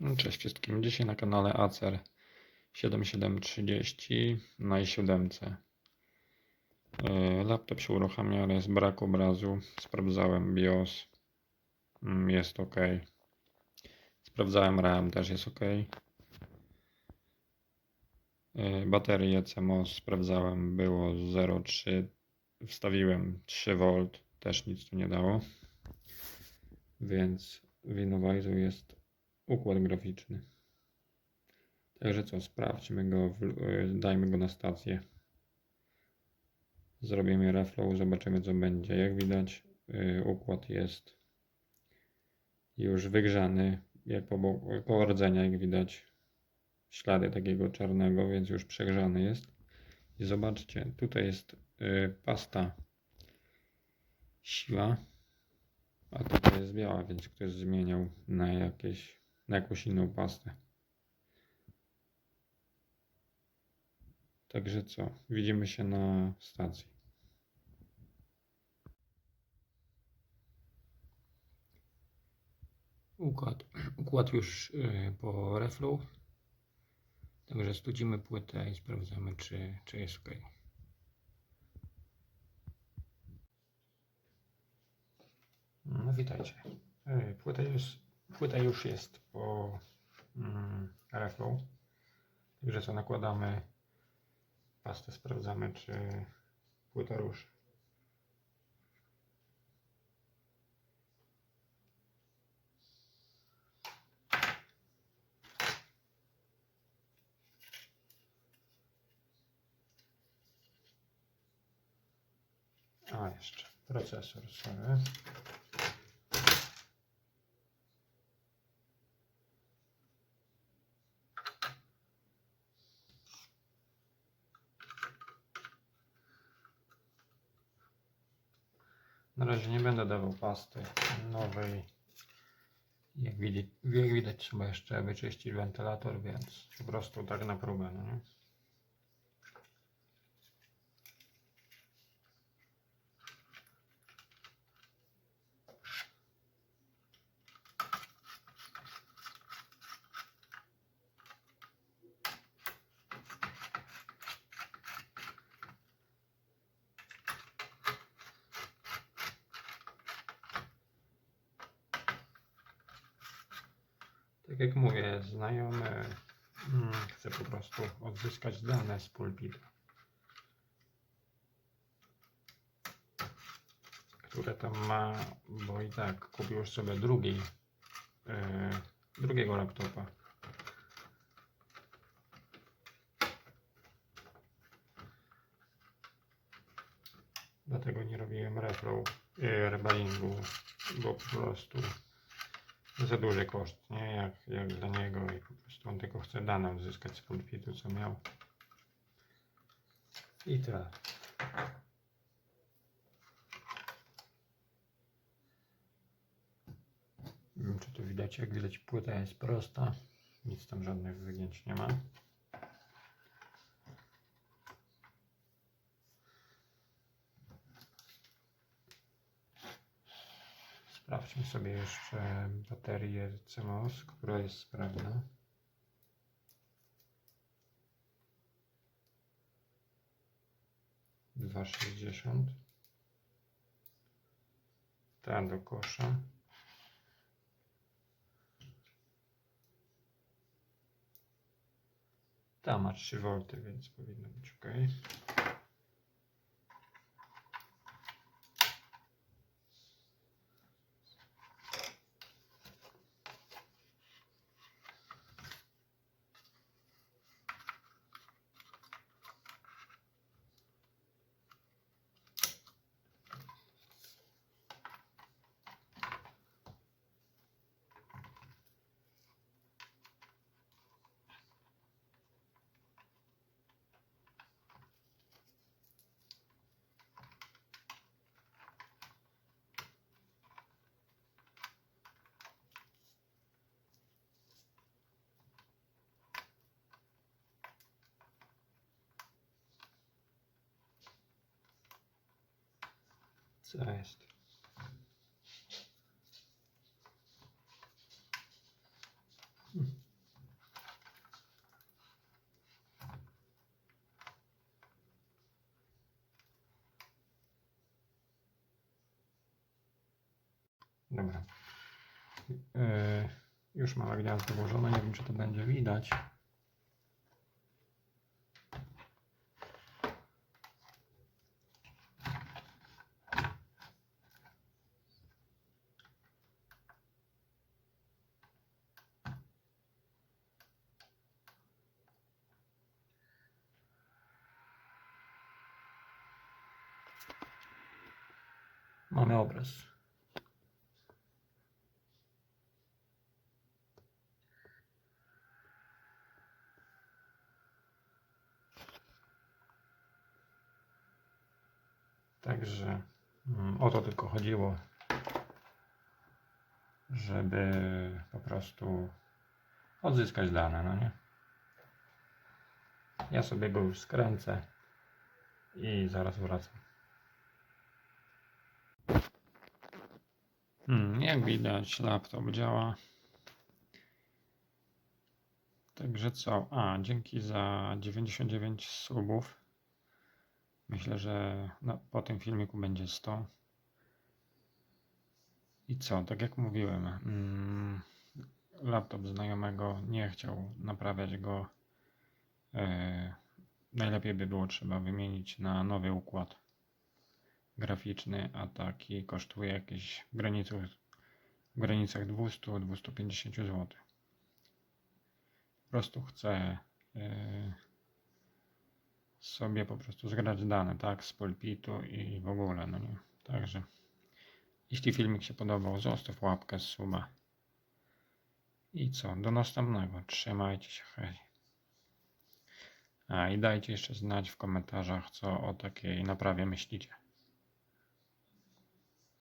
No, Cześć wszystkim. Dzisiaj na kanale Acer 7730 na i7. Yy, Laptop się uruchamia, ale jest brak obrazu. Sprawdzałem BIOS. Mm, Jest ok. Sprawdzałem RAM, też jest ok. Yy, Baterię CMOS sprawdzałem, było 0,3. Wstawiłem 3V, też nic tu nie dało. Więc Winowizu jest układ graficzny. Także co, sprawdźmy go, y, dajmy go na stację. Zrobimy reflow, zobaczymy co będzie. Jak widać, y, układ jest już wygrzany. Jak po, koło rdzenia, jak widać, ślady takiego czarnego, więc już przegrzany jest. I zobaczcie, tutaj jest y, pasta siła, a tutaj jest biała, więc ktoś zmieniał na jakieś, na jakąś inną pastę. Także co, widzimy się na stacji. Układ, układ już y, po reflow. Także studzimy płytę i sprawdzamy, czy, czy jest ok. No witajcie. Y, Płyta już, płyta już jest po mm, reflow. Także co, nakładamy pastę, sprawdzamy, czy płyta ruszy. A jeszcze procesor sorry. Razie nie będę dawał pasty nowej. Jak widać, jak widać trzeba jeszcze wyczyścić wentylator, więc po prostu tak na próbę, no nie? Tak jak mówię, znajomy mm, chce po prostu odzyskać dane z pulpitu, które tam ma, bo i tak kupił już sobie drugi, e, drugiego laptopa. Dlatego nie robiłem reflow, e, rebalingu, bo po prostu za duży koszt, nie? Jak, jak dla niego i po prostu on tylko chce dane odzyskać z pulpitu, co miał. I tyle. Nie wiem, czy tu widać, jak widać płyta jest prosta, nic tam żadnych wygięć nie ma. Sprawdźmy sobie jeszcze baterię CMOS, która jest sprawna. Dwa sześćdziesiąt. Ta do kosza. Ta ma 3 V, więc powinno być ok. Co jest? Dobra. Yy, już mamy gniazdo włożone. Nie wiem, czy to będzie widać. Mamy obraz. Także mm, o to tylko chodziło, żeby po prostu odzyskać dane, no nie? Ja sobie go już skręcę i zaraz wracam. Hmm, jak widać, laptop działa. Także co? A, dzięki za 99 subów. Myślę, że no, po tym filmiku będzie 100. I co? Tak jak mówiłem, mm, laptop znajomego nie chciał naprawiać go. E, najlepiej by było trzeba wymienić na nowy układ graficzny, a taki kosztuje jakieś w granicach, w granicach 200-250 zł. Po prostu chcę e, sobie po prostu zgrać dane, tak, z pulpitu i w ogóle, no nie. Także, jeśli filmik się podobał, zostaw łapkę, suba. I co, do następnego. Trzymajcie się, hej. A i dajcie jeszcze znać w komentarzach, co o takiej naprawie myślicie.